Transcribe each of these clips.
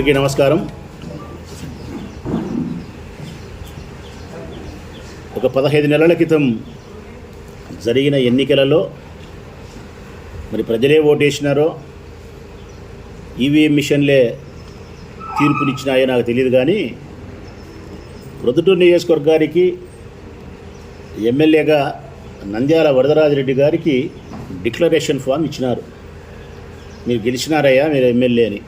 అందరికీ నమస్కారం. ఒక పదహైదు నెలల క్రితం జరిగిన ఎన్నికలలో మరి ప్రజలే ఓటేసినారో ఈవీఎం మిషన్లే తీర్పునిచ్చినాయో నాకు తెలియదు కానీ ప్రొద్దుటూరు నియోజకవర్గానికి ఎమ్మెల్యేగా నంద్యాల వరదరాజరెడ్డి గారికి డిక్లరేషన్ ఫామ్ ఇచ్చినారు. మీరు గెలిచినారయ్యా మీరు ఎమ్మెల్యే అని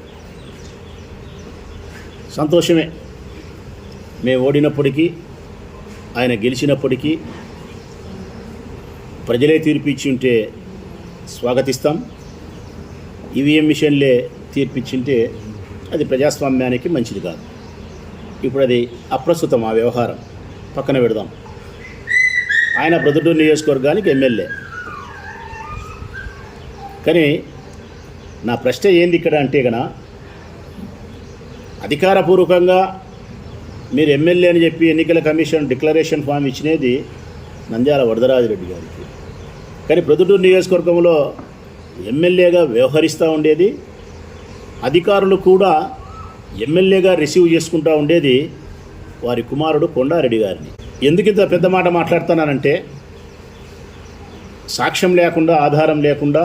సంతోషమే. మేము ఓడినప్పటికీ ఆయన గెలిచినప్పటికీ ప్రజలే తీర్పిచ్చి ఉంటే స్వాగతిస్తాం. ఈవీఎం మిషన్లే తీర్పిచ్చింటే అది ప్రజాస్వామ్యానికి మంచిది కాదు. ఇప్పుడు అది అప్రస్తుతం ఆ వ్యవహారం. పక్కన పెడదాం. ఆయన ప్రొద్దుటూరు నియోజకవర్గానికి ఎమ్మెల్యే. కానీ నా ప్రశ్న ఏంది ఇక్కడ అంటే గన అధికారపూర్వకంగా మీరు ఎమ్మెల్యే అని చెప్పి ఎన్నికల కమిషన్ డిక్లరేషన్ ఫామ్ ఇచ్చినది నంద్యాల వరదరాజిరెడ్డి గారికి. కానీ ప్రొద్దుటూరు నియోజకవర్గంలో ఎమ్మెల్యేగా వ్యవహరిస్తూ ఉండేది అధికారులు కూడా ఎమ్మెల్యేగా రిసీవ్ చేసుకుంటూ ఉండేది వారి కుమారుడు కొండారెడ్డి గారిని. ఎందుకు ఇంత పెద్ద మాట మాట్లాడుతున్నానంటే సాక్ష్యం లేకుండా ఆధారం లేకుండా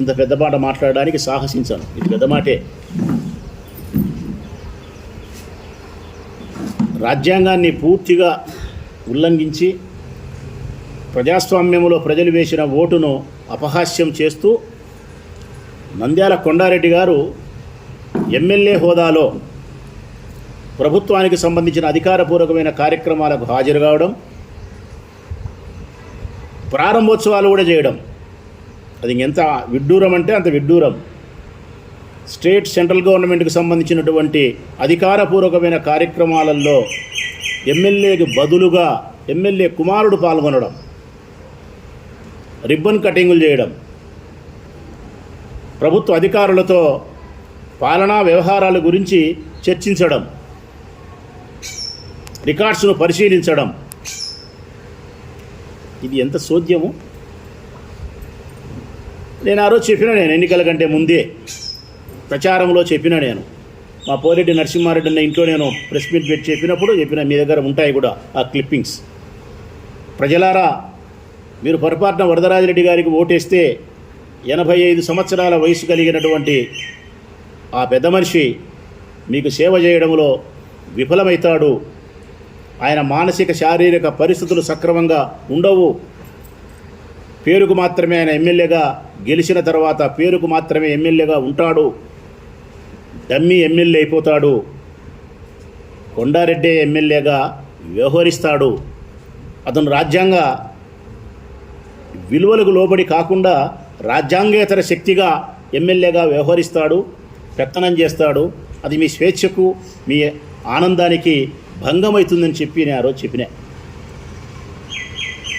ఇంత పెద్ద మాట మాట్లాడడానికి సాహసించాను. ఇది పెద్ద మాటే. రాజ్యాంగాన్ని పూర్తిగా ఉల్లంఘించి ప్రజాస్వామ్యంలో ప్రజలు వేసిన ఓటును అపహాస్యం చేస్తూ నంద్యాల కొండారెడ్డి గారు ఎమ్మెల్యే హోదాలో ప్రభుత్వానికి సంబంధించిన అధికారపూర్వకమైన కార్యక్రమాలకు హాజరు కావడం ప్రారంభోత్సవాలు కూడా చేయడం. అది ఎంత విడ్డూరం అంటే అంత విడ్డూరం. స్టేట్ సెంట్రల్ గవర్నమెంట్కి సంబంధించినటువంటి అధికారపూర్వకమైన కార్యక్రమాలలో ఎమ్మెల్యేకి బదులుగా ఎమ్మెల్యే కుమారుడు పాల్గొనడం రిబ్బన్ కటింగులు చేయడం ప్రభుత్వ అధికారులతో పాలనా వ్యవహారాల గురించి చర్చించడం రికార్డ్స్ను పరిశీలించడం. ఇది ఎంత సోద్యము నేను ఆ రోజు చెప్పిన నేను ఎన్నికల కంటే ముందే ప్రచారంలో చెప్పిన నేను. మా పోరెడ్డి నరసింహారెడ్డి అన్న ఇంట్లో నేను ప్రెస్ మీట్ పెట్టి చెప్పినప్పుడు చెప్పిన మీ దగ్గర ఉంటాయి కూడా ఆ క్లిప్పింగ్స్. ప్రజలారా మీరు పొరపాటున వరదరాజరెడ్డి గారికి ఓటేస్తే ఎనభై ఐదు సంవత్సరాల వయసు కలిగినటువంటి ఆ పెద్ద మనిషి మీకు సేవ చేయడంలో విఫలమవుతాడు ఆయన మానసిక శారీరక పరిస్థితులు సక్రమంగా ఉండవు. పేరుకు మాత్రమే ఆయన ఎమ్మెల్యేగా గెలిచిన తర్వాత పేరుకు మాత్రమే ఎమ్మెల్యేగా ఉంటాడు. డమ్మీ ఎమ్మెల్యే అయిపోతాడు. కొండారెడ్డి ఎమ్మెల్యేగా వ్యవహరిస్తాడు. అతను రాజ్యాంగ విలువలకు లోబడి కాకుండా రాజ్యాంగేతర శక్తిగా ఎమ్మెల్యేగా వ్యవహరిస్తాడు పెత్తనం చేస్తాడు. అది మీ స్వేచ్ఛకు మీ ఆనందానికి భంగమవుతుందని చెప్పి నేను ఆ రోజు చెప్పినా.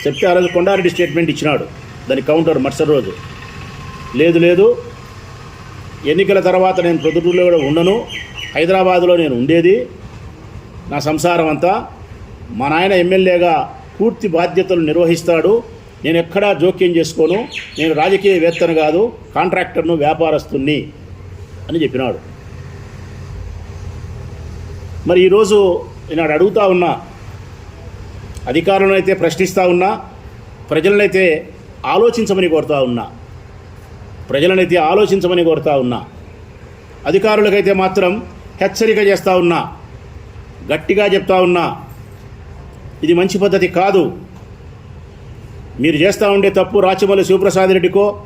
చెప్తే ఆ రోజు కొండారెడ్డి స్టేట్మెంట్ ఇచ్చినాడు. దాని కౌంటర్ మరుసటి రోజు. లేదు లేదు. ఎన్నికల తర్వాత నేను ప్రొద్దుటూరులో కూడా ఉండను. హైదరాబాదులో నేను ఉండేది. నా సంసారం అంతా మా నాయన ఎమ్మెల్యేగా పూర్తి బాధ్యతలు నిర్వహిస్తాడు. నేను ఎక్కడా జోక్యం చేసుకోను. నేను రాజకీయవేత్తను కాదు కాంట్రాక్టర్ను వ్యాపారస్తుని అని చెప్పినాడు. మరి ఈరోజు నేను ఆడ అడుగుతా ఉన్నా అధికారులను అయితే ప్రశ్నిస్తూ ఉన్నా ప్రజలనైతే ఆలోచించమని కోరుతా ఉన్నా ప్రజలనైతే ఆలోచించమని కోరుతా ఉన్నా. అధికారులకైతే మాత్రం హెచ్చరిక చేస్తూ ఉన్నా. గట్టిగా చెప్తా ఉన్నా. ఇది మంచి పద్ధతి కాదు. మీరు చేస్తూ ఉండే తప్పు రాచమల్లి శివప్రసాద్ రెడ్డికో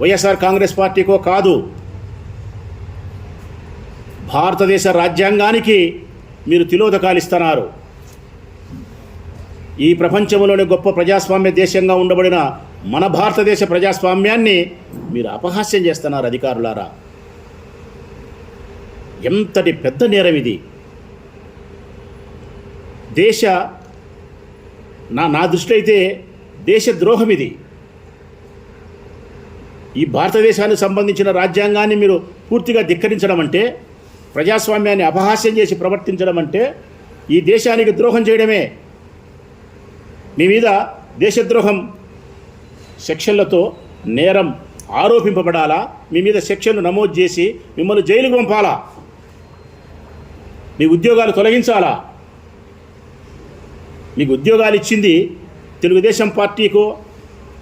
వైఎస్ఆర్ కాంగ్రెస్ పార్టీకో కాదు. భారతదేశ రాజ్యాంగానికి మీరు తిలోదకాలిస్తున్నారు. ఈ ప్రపంచంలోని గొప్ప ప్రజాస్వామ్య దేశంగా ఉండబడిన మన భారతదేశ ప్రజాస్వామ్యాన్ని మీరు అపహాస్యం చేస్తున్నారు అధికారులారా. ఎంతటి పెద్ద నేరం ఇది. దేశ నా నా దృష్టి అయితే దేశద్రోహం ఇది. ఈ భారతదేశానికి సంబంధించిన రాజ్యాంగాన్ని మీరు పూర్తిగా ధిక్కరించడం అంటే ప్రజాస్వామ్యాన్ని అపహాస్యం చేసి ప్రవర్తించడం అంటే ఈ దేశానికి ద్రోహం చేయడమే. మీ మీద దేశద్రోహం శిక్షలతో నేరం ఆరోపింపబడాలా? మీ మీద శిక్షను నమోదు చేసి మిమ్మల్ని జైలుకు పంపాలా? మీ ఉద్యోగాలు తొలగించాలా? మీకు ఉద్యోగాలు ఇచ్చింది తెలుగుదేశం పార్టీకో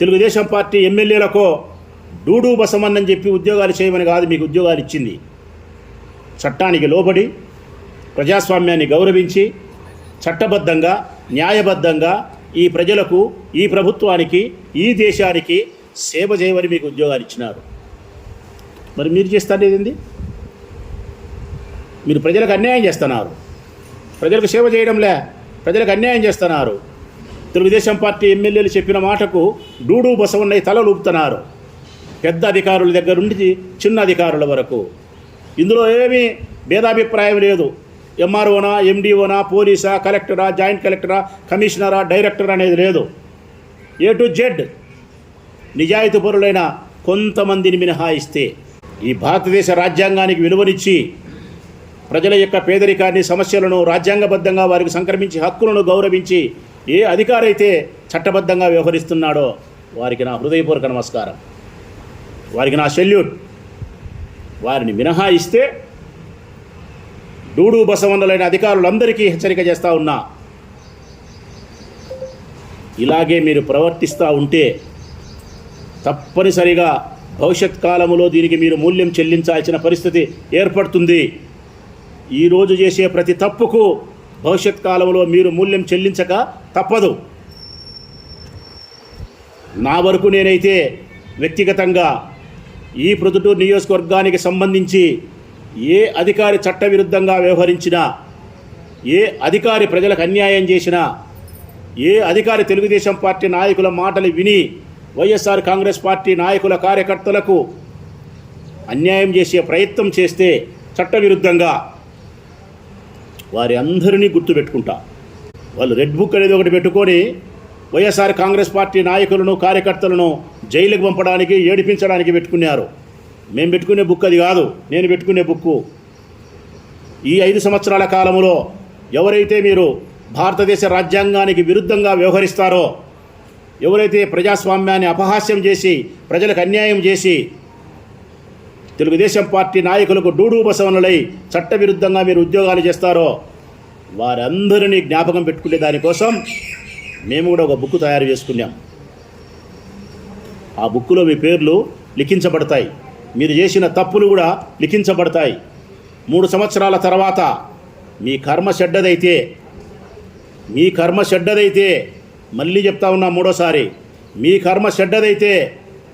తెలుగుదేశం పార్టీ ఎమ్మెల్యేలకో డూడూ బసమన్నని చెప్పి ఉద్యోగాలు చేయమని కాదు మీకు ఉద్యోగాలు ఇచ్చింది. చట్టానికి లోబడి ప్రజాస్వామ్యాన్ని గౌరవించి చట్టబద్ధంగా న్యాయబద్ధంగా ఈ ప్రజలకు ఈ ప్రభుత్వానికి ఈ దేశానికి సేవ చేయమని మీకు ఉద్యోగాలు ఇచ్చినారు. మరి మీరు చేస్తారు ఏంది? మీరు ప్రజలకు అన్యాయం చేస్తున్నారు. ప్రజలకు సేవ చేయడంలే ప్రజలకు అన్యాయం చేస్తున్నారు. తెలుగుదేశం పార్టీ ఎమ్మెల్యేలు చెప్పిన మాటకు డూడు బసవన్నయ్య తలలు ఊపుతున్నారు పెద్ద అధికారుల దగ్గర నుండి చిన్న అధికారుల వరకు. ఇందులో ఏమీ భేదాభిప్రాయం లేదు. ఎంఆర్ఓనా ఎండిఓనా పోలీసా కలెక్టరా జాయింట్ కలెక్టరా కమిషనరా డైరెక్టర్ అనేది లేదు. ఏ టు జెడ్ నిజాయితీ పరులైన కొంతమందిని మినహాయిస్తే ఈ భారతదేశ రాజ్యాంగానికి విలువనిచ్చి ప్రజల యొక్క పేదరికాన్ని సమస్యలను రాజ్యాంగబద్ధంగా వారికి సంక్రమించి హక్కులను గౌరవించి ఏ అధికారైతే చట్టబద్ధంగా వ్యవహరిస్తున్నాడో వారికి నా హృదయపూర్వక నమస్కారం. వారికి నా సెల్యూట్. వారిని మినహాయిస్తే డూడు బసవన్నులైన అధికారులందరికీ హెచ్చరిక చేస్తూ ఉన్నా. ఇలాగే మీరు ప్రవర్తిస్తూ ఉంటే తప్పనిసరిగా భవిష్యత్ కాలంలో దీనికి మీరు మూల్యం చెల్లించాల్సిన పరిస్థితి ఏర్పడుతుంది. ఈరోజు చేసే ప్రతి తప్పుకు భవిష్యత్ కాలంలో మీరు మూల్యం చెల్లించక తప్పదు. నా వరకు నేనైతే వ్యక్తిగతంగా ఈ ప్రొద్దుటూరు నియోజకవర్గానికి సంబంధించి ఏ అధికారి చట్టవిరుద్ధంగా వ్యవహరించినా ఏ అధికారి ప్రజలకు అన్యాయం చేసినా ఏ అధికారి తెలుగుదేశం పార్టీ నాయకుల మాటలు విని వైఎస్ఆర్ కాంగ్రెస్ పార్టీ నాయకుల కార్యకర్తలకు అన్యాయం చేసే ప్రయత్నం చేస్తే చట్టవిరుద్ధంగా వారి అందరినీ గుర్తుపెట్టుకుంటా. వాళ్ళు రెడ్ బుక్ అనేది ఒకటి పెట్టుకొని వైఎస్ఆర్ కాంగ్రెస్ పార్టీ నాయకులను కార్యకర్తలను జైలుకు పంపడానికి ఏడిపించడానికి పెట్టుకున్నారు. మేము పెట్టుకునే బుక్ అది కాదు. నేను పెట్టుకునే బుక్కు. ఈ ఐదు సంవత్సరాల కాలంలో ఎవరైతే మీరు భారతదేశ రాజ్యాంగానికి విరుద్ధంగా వ్యవహరిస్తారో ఎవరైతే ప్రజాస్వామ్యాన్ని అపహాస్యం చేసి ప్రజలకు అన్యాయం చేసి తెలుగుదేశం పార్టీ నాయకులకు డూడు చట్టవిరుద్ధంగా మీరు ఉద్యోగాలు చేస్తారో వారందరినీ జ్ఞాపకం పెట్టుకునే దానికోసం మేము కూడా ఒక బుక్ తయారు చేసుకున్నాం. ఆ బుక్కులో మీ పేర్లు లిఖించబడతాయి. మీరు చేసిన తప్పులు కూడా లిఖించబడతాయి. మూడు సంవత్సరాల తర్వాత మీ కర్మ చెడ్డదైతే మీ కర్మ చెడ్డదైతే మళ్ళీ చెప్తా ఉన్నా మూడోసారి మీ కర్మ చెడ్డదైతే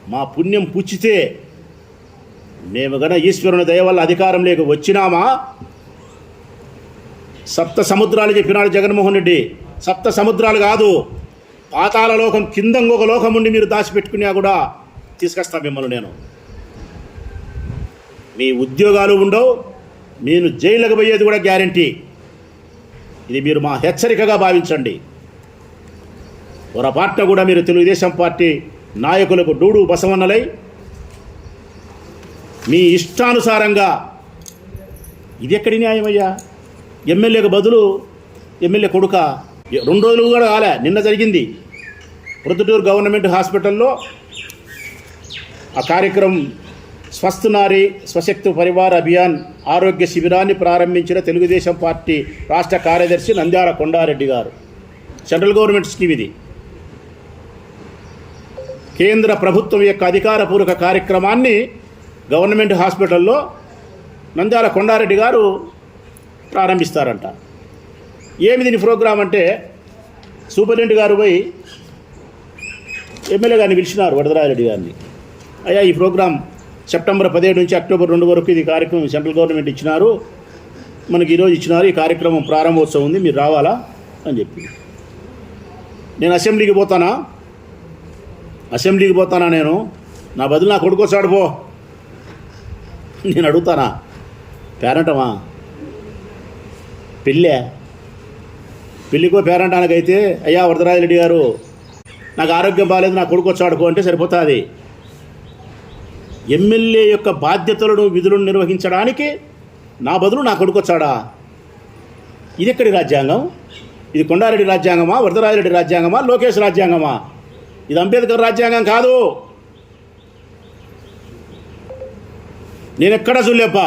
మా పుణ్యం పుచ్చితే మేము గన ఈశ్వరుని దయ వల్ల అధికారంలోకి వచ్చినామా? సప్త సముద్రాలు చెప్పినాడు జగన్మోహన్ రెడ్డి. సప్త సముద్రాలు కాదు పాతాల లోకం కింద ఇంకొక లోకం ఉండి మీరు దాచిపెట్టుకున్నా కూడా తీసుకొస్తా మిమ్మల్ని నేను. మీ ఉద్యోగాలు ఉండవు నేను జైలుకు పోయేది కూడా గ్యారంటీ. ఇది మీరు మా హెచ్చరికగా భావించండి. పొరపాటున కూడా మీరు తెలుగుదేశం పార్టీ నాయకులకు డూడు బసవన్నలై మీ ఇష్టానుసారంగా ఇది ఎక్కడి న్యాయమయ్యా? ఎమ్మెల్యేకు బదులు ఎమ్మెల్యే కొడుక రెండు రోజులు కూడా కాలే నిన్న జరిగింది. ప్రొద్దుటూరు గవర్నమెంట్ హాస్పిటల్లో ఆ కార్యక్రమం స్వస్థ నారి స్వశక్తి పరివార అభియాన్ ఆరోగ్య శిబిరాన్ని ప్రారంభించిన తెలుగుదేశం పార్టీ రాష్ట్ర కార్యదర్శి నంద్యాల కొండారెడ్డి గారు. సెంట్రల్ గవర్నమెంట్ స్కీమ్ ఇది. కేంద్ర ప్రభుత్వం యొక్క అధికారపూర్వక కార్యక్రమాన్ని గవర్నమెంట్ హాస్పిటల్లో నంద్యాల కొండారెడ్డి గారు ప్రారంభిస్తారంట. ఏమి దీని ప్రోగ్రాం అంటే సూపరింటెండెంట్ గారు పోయి ఎమ్మెల్యే గారిని పిలిచినారు వరదరారెడ్డి గారిని. అయ్యా ఈ ప్రోగ్రాం సెప్టెంబర్ పదిహేడు నుంచి అక్టోబర్ రెండు వరకు ఇది కార్యక్రమం సెంట్రల్ గవర్నమెంట్ ఇచ్చినారు. మనకి ఈరోజు ఇచ్చినారు. ఈ కార్యక్రమం ప్రారంభోత్సవం ఉంది. మీరు రావాలా అని చెప్పి. నేను అసెంబ్లీకి పోతానా? అసెంబ్లీకి పోతానా నేను? నా బదులు నా కొడుకు వచ్చాడు పో. నేను అడుగుతానా? పేరంటమా? పెళ్ళే? పెళ్ళికో పేరంటానికైతే అయ్యా వరదరాజరెడ్డి గారు నాకు ఆరోగ్యం బాగాలేదు నా కొడుకు వచ్చాడుకో అంటే సరిపోతుంది. ఎమ్మెల్యే యొక్క బాధ్యతలను విధులను నిర్వహించడానికి నా బదులు నా కొడుకు వచ్చాడా ఇది ఎక్కడి రాజ్యాంగం? ఇది కొండారెడ్డి రాజ్యాంగమా? వరదరాజరెడ్డి రాజ్యాంగమా? లోకేష్ రాజ్యాంగమా? ఇది అంబేద్కర్ రాజ్యాంగం కాదు. నేను ఎక్కడ చూడలేప్ప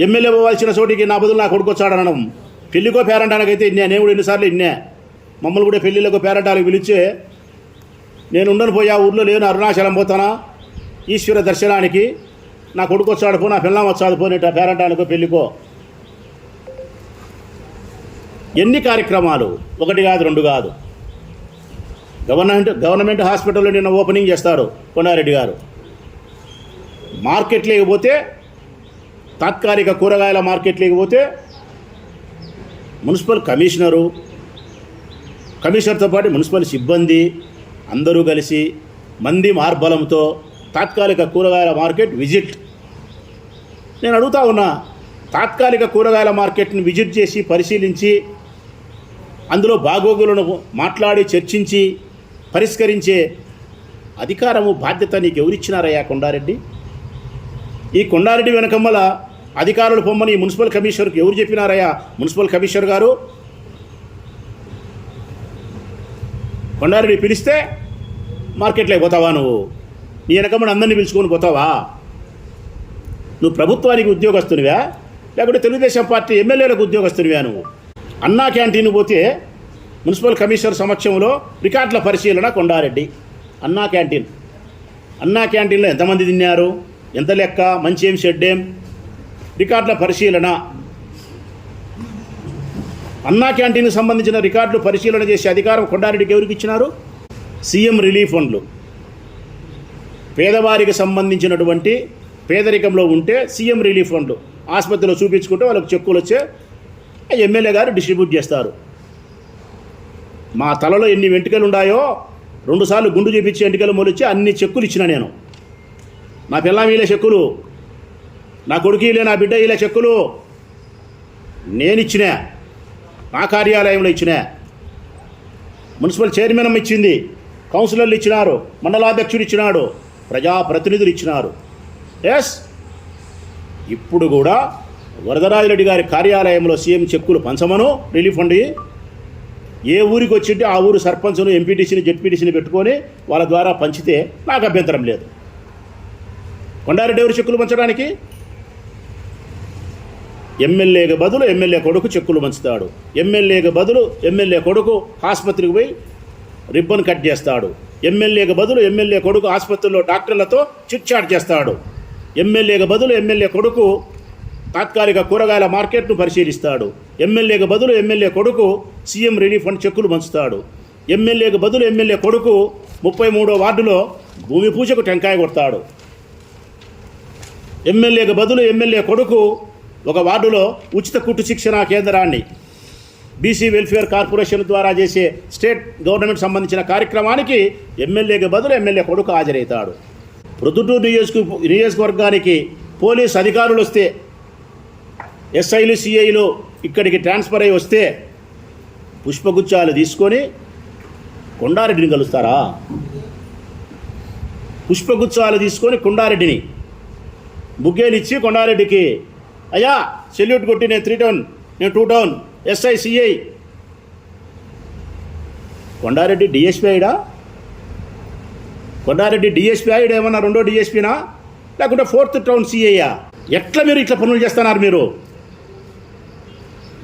ఎమ్మెల్యే పోవాల్సిన చోటికి నా బదులు నా కొడుకు వచ్చాడనడం పెళ్ళికో పేరంటానికైతే ఇన్నే. నేను కూడా ఎన్నిసార్లు ఇన్నే. మమ్మల్ని కూడా పెళ్ళిళ్ళకో పేరంటానికి పిలిచే నేను ఉండను పోయి ఆ ఊర్లో లేను అరుణాచలం పోతానా? ఈశ్వర దర్శనానికి నా కొడుకు వచ్చాడు పో నా పిల్లం వచ్చాడు పోనేట పేరంటానికో పెళ్ళికో ఎన్ని కార్యక్రమాలు? ఒకటి కాదు రెండు కాదు. గవర్నమెంట్ గవర్నమెంట్ హాస్పిటల్లో నిన్న ఓపెనింగ్ చేస్తారు కొండారెడ్డి గారు. మార్కెట్ లేకపోతే తాత్కాలిక కూరగాయల మార్కెట్ లేకపోతే మున్సిపల్ కమిషనరు కమిషనర్తో పాటు మున్సిపల్ సిబ్బంది అందరూ కలిసి మంది మార్బలంతో తాత్కాలిక కూరగాయల మార్కెట్ విజిట్. నేను అడుగుతా ఉన్నా తాత్కాలిక కూరగాయల మార్కెట్ని విజిట్ చేసి పరిశీలించి అందులో బాగోగులను మాట్లాడి చర్చించి పరిష్కరించే అధికారము బాధ్యత నీకు ఎవరిచ్చినారయ్యా కొండారెడ్డి? ఈ కొండారెడ్డి వెనకమ్మల అధికారులు పొమ్మని మున్సిపల్ కమిషనర్కి ఎవరు చెప్పినారయ్యా? మున్సిపల్ కమిషనర్ గారు? కొండారెడ్డి పిలిస్తే మార్కెట్లోకి పోతావా నువ్వు? నీ వెనకమ్మని అందరినీ పిలుచుకొని పోతావా? నువ్వు ప్రభుత్వానికి ఉద్యోగస్తునివా? లేకుంటే తెలుగుదేశం పార్టీ ఎమ్మెల్యేలకు ఉద్యోగస్తునివా నువ్వు? అన్నా క్యాంటీన్ పోతే మున్సిపల్ కమిషనర్ సమక్షంలో రికార్డుల పరిశీలన కొండారెడ్డి. అన్నా క్యాంటీన్. అన్నా క్యాంటీన్లో ఎంతమంది తిన్నారు? ఎంత లెక్క? మంచి ఏం షెడ్డేం రికార్డుల పరిశీలన. అన్నా క్యాంటీన్కి సంబంధించిన రికార్డులు పరిశీలన చేసే అధికారం కొండారెడ్డికి ఎవరికి ఇచ్చినారు? సీఎం రిలీఫ్ ఫండ్లు. పేదవారికి సంబంధించినటువంటి పేదరికంలో ఉంటే సీఎం రిలీఫ్ ఫండ్ ఆసుపత్రిలో చూపించుకుంటే వాళ్ళకి చెక్కులు వచ్చే ఎమ్మెల్యే గారు డిస్ట్రిబ్యూట్ చేస్తారు. మా తలలో ఎన్ని వెంట్రుకలు ఉన్నాయో రెండుసార్లు గుండు చూపించి వెంట్రుకలు మొలిచి అన్ని చెక్కులు ఇచ్చిన నేను. నా పిల్లం వీలే చెక్కులు నా కొడుకు వీలే నా బిడ్డ వీలే చెక్కులు నేను ఇచ్చినా నా కార్యాలయంలో ఇచ్చినా. మున్సిపల్ చైర్మన్ ఇచ్చింది కౌన్సిలర్లు ఇచ్చినారు మండలాధ్యక్షుడు ఇచ్చినాడు. ప్రజాప్రతినిధులు ఇచ్చినారు ఎస్ ఇప్పుడు కూడా వరదరాజరెడ్డి గారి కార్యాలయంలో సీఎం చెక్కులు పంచమను రిలీఫ్ ఫండ్ ఏ ఊరికి వచ్చింటే ఆ ఊరు సర్పంచ్ను ఎంపీటీసీని జెడ్పీటీసీని పెట్టుకొని వాళ్ళ ద్వారా పంచితే నాకు అభ్యంతరం లేదు. కొండారెడ్డి ఎవరు చెక్కులు పంచడానికి? ఎమ్మెల్యేకి బదులు ఎమ్మెల్యే కొడుకు చెక్కులు పంచుతాడు. ఎమ్మెల్యేకి బదులు ఎమ్మెల్యే కొడుకు ఆసుపత్రికి పోయి రిబ్బన్ కట్ చేస్తాడు. ఎమ్మెల్యేకి బదులు ఎమ్మెల్యే కొడుకు ఆసుపత్రిలో డాక్టర్లతో చిట్చాట్ చేస్తాడు. ఎమ్మెల్యేకి బదులు ఎమ్మెల్యే కొడుకు తాత్కాలిక కూరగాయల మార్కెట్ను పరిశీలిస్తాడు. ఎమ్మెల్యేకి బదులు ఎమ్మెల్యే కొడుకు సీఎం రిలీఫ్ ఫండ్ చెక్కులు పంచుతాడు. ఎమ్మెల్యేకి బదులు ఎమ్మెల్యే కొడుకు ముప్పై మూడో వార్డులో భూమి పూజకు టెంకాయ కొడతాడు. ఎమ్మెల్యేకి బదులు ఎమ్మెల్యే కొడుకు ఒక వార్డులో ఉచిత కుట్టు శిక్షణ కేంద్రాన్ని బీసీ వెల్ఫేర్ కార్పొరేషన్ ద్వారా చేసే స్టేట్ గవర్నమెంట్ సంబంధించిన కార్యక్రమానికి ఎమ్మెల్యేకి బదులు ఎమ్మెల్యే కొడుకు హాజరవుతాడు. ప్రొద్దుటూరు నియోజక నియోజకవర్గానికి పోలీస్ అధికారులు వస్తే ఎస్ఐలు సిఐలు ఇక్కడికి ట్రాన్స్ఫర్ అయ్యి వస్తే పుష్పగుచ్చాలు తీసుకొని కొండారెడ్డిని కలుస్తారా? పుష్పగుచ్చాలు తీసుకొని కొండారెడ్డిని. బుగ్గేలు ఇచ్చి కొండారెడ్డికి అయ్యా సెల్యూట్ కొట్టి నేను త్రీ టౌన్ నేను two town SI CI Kondareddy DSP అయ్యడా Kondareddy DSP అయ్యడు ఏమన్నా రెండో డిఎస్పీనా లేకుంటే ఫోర్త్ టౌన్ సిఐయా ఎట్లా మీరు ఇట్లా పనులు చేస్తున్నారు మీరు?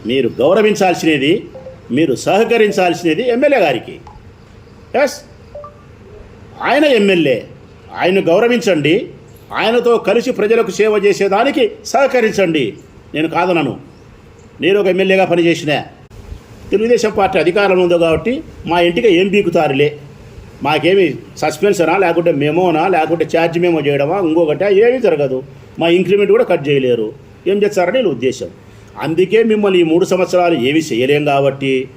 మీరు గౌరవించాల్సినది మీరు సహకరించాల్సినది ఎమ్మెల్యే గారికి. ఎస్ ఆయన ఎమ్మెల్యే. ఆయన గౌరవించండి. ఆయనతో కలిసి ప్రజలకు సేవ చేసేదానికి సహకరించండి. నేను కాదనను. నేను ఒక ఎమ్మెల్యేగా పనిచేసిన తెలుగుదేశం పార్టీ అధికారంలో ఉందో కాబట్టి మా ఇంటికి ఏం బీకుతారులే? మాకేమి సస్పెన్సనా లేకుంటే మెమోనా? లేకుంటే ఛార్జ్ మేమో చేయడమా? ఇంకొకట ఏమీ జరగదు. మా ఇంక్రిమెంట్ కూడా కట్ చేయలేరు. ఏం చేస్తారని వీళ్ళ ఉద్దేశం. అందుకే మిమ్మల్ని ఈ మూడు సంవత్సరాలు ఏమి చేయలేం కాబట్టి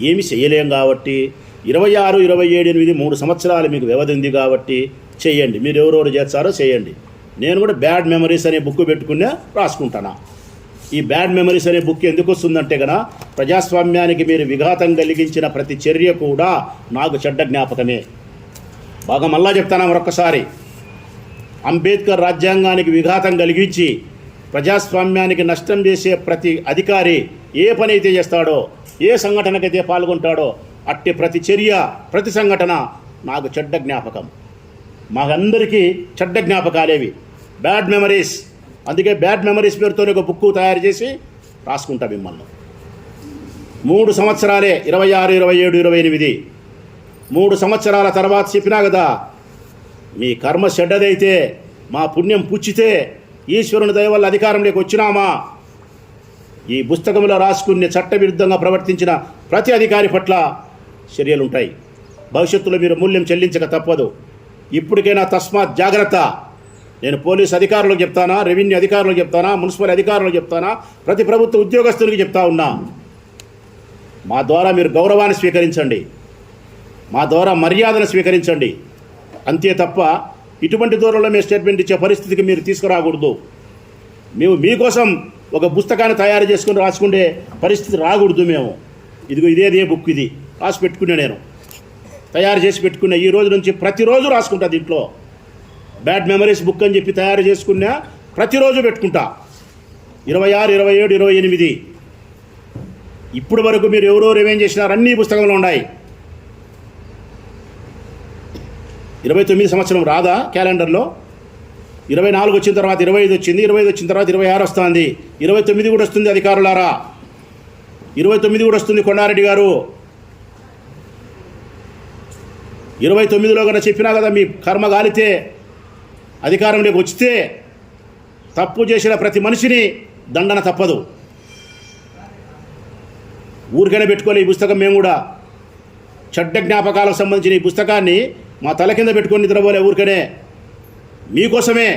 ఏమి చేయలేం కాబట్టి ఇరవై ఆరు ఇరవై ఏడు ఎనిమిది మూడు సంవత్సరాలు మీకు వ్యవధి ఉంది కాబట్టి చేయండి. మీరు ఎవరెవరు చేస్తారో చేయండి. నేను కూడా బ్యాడ్ మెమరీస్ అనే బుక్ పెట్టుకునే రాసుకుంటాను? ఈ బ్యాడ్ మెమరీస్ అనే బుక్ ఎందుకు వస్తుందంటే కదా ప్రజాస్వామ్యానికి మీరు విఘాతం కలిగించిన ప్రతి చర్య కూడా నాకు చెడ్డ జ్ఞాపకమే. బాగా మళ్ళా చెప్తాను మరొకసారి అంబేద్కర్ రాజ్యాంగానికి విఘాతం కలిగించి ప్రజాస్వామ్యానికి నష్టం చేసే ప్రతి అధికారి ఏ పని అయితే చేస్తాడో ఏ సంఘటనకైతే పాల్గొంటాడో అట్టి ప్రతి చర్య ప్రతి సంఘటన నాకు చెడ్డ జ్ఞాపకం. మాకందరికీ చెడ్డ జ్ఞాపకాలేవి. Bad memories. అందుకే బ్యాడ్ మెమరీస్ పేరుతోనే ఒక బుక్ తయారు చేసి రాసుకుంటా మిమ్మల్ని. మూడు సంవత్సరాలే ఇరవై ఆరు ఇరవై ఏడు ఇరవై ఎనిమిది. మూడు సంవత్సరాల తర్వాత చెప్పినా కదా మీ కర్మ చెడ్డదైతే మా పుణ్యం పుచ్చితే ఈశ్వరుని దయ వల్ల అధికారంలోకి వచ్చినామా? ఈ పుస్తకంలో రాసుకునే చట్టవిరుద్ధంగా ప్రవర్తించిన ప్రతి అధికారి పట్ల చర్యలుంటాయి. భవిష్యత్తులో మీరు మూల్యం చెల్లించక తప్పదు. ఇప్పటికైనా తస్మాత్ జాగ్రత్త. నేను పోలీస్ అధికారులకు చెప్తానా రెవెన్యూ అధికారులకు చెప్తానా మున్సిపల్ అధికారులకు చెప్తానా ప్రతి ప్రభుత్వ ఉద్యోగస్తునికి చెప్తా ఉన్నా. మా ద్వారా మీరు గౌరవాన్ని స్వీకరించండి. మా ద్వారా మర్యాదను స్వీకరించండి. అంతే తప్ప ఇటువంటి దూరంలో మేము స్టేట్మెంట్ ఇచ్చే పరిస్థితికి మీరు తీసుకురాకూడదు. మేము మీకోసం ఒక పుస్తకాన్ని తయారు చేసుకుని రాసుకుంటే పరిస్థితి రాకూడదు మేము. ఇదిగో ఇదేదే బుక్ ఇది. రాసి పెట్టుకునే నేను. తయారు చేసి పెట్టుకునే ఈ రోజు నుంచి ప్రతిరోజు రాసుకుంటా దీంట్లో. బ్యాడ్ మెమరీస్ బుక్ అని చెప్పి తయారు చేసుకున్నా ప్రతిరోజు పెట్టుకుంటా. ఇరవై ఆరు ఇరవై ఏడు ఇరవై ఎనిమిది. ఇప్పుడు వరకు మీరు ఎవరెవరు ఏమేం చేసినారు అన్ని పుస్తకంలో ఉన్నాయి. ఇరవై తొమ్మిది సంవత్సరం రాదా క్యాలెండర్లో? ఇరవై నాలుగు వచ్చిన తర్వాత ఇరవై ఐదు వచ్చింది ఇరవై ఐదు వచ్చిన తర్వాత ఇరవై ఆరు వస్తుంది. ఇరవై తొమ్మిది కూడా వస్తుంది అధికారులారా? ఇరవై తొమ్మిది కూడా వస్తుంది కొండారెడ్డి గారు. ఇరవై తొమ్మిదిలో కన్నా చెప్పినా కదా మీ కర్మ గాలితే. అధికారంలోకి వచ్చితే తప్పు చేసిన ప్రతి మనిషిని దండన తప్పదు. ఊరికైనా పెట్టుకోలే ఈ పుస్తకం మేము కూడా చెడ్డ జ్ఞాపకాలకు సంబంధించిన ఈ పుస్తకాన్ని మా తల కింద పెట్టుకొని నిద్రపోలే ఊరికనే మీకోసమే.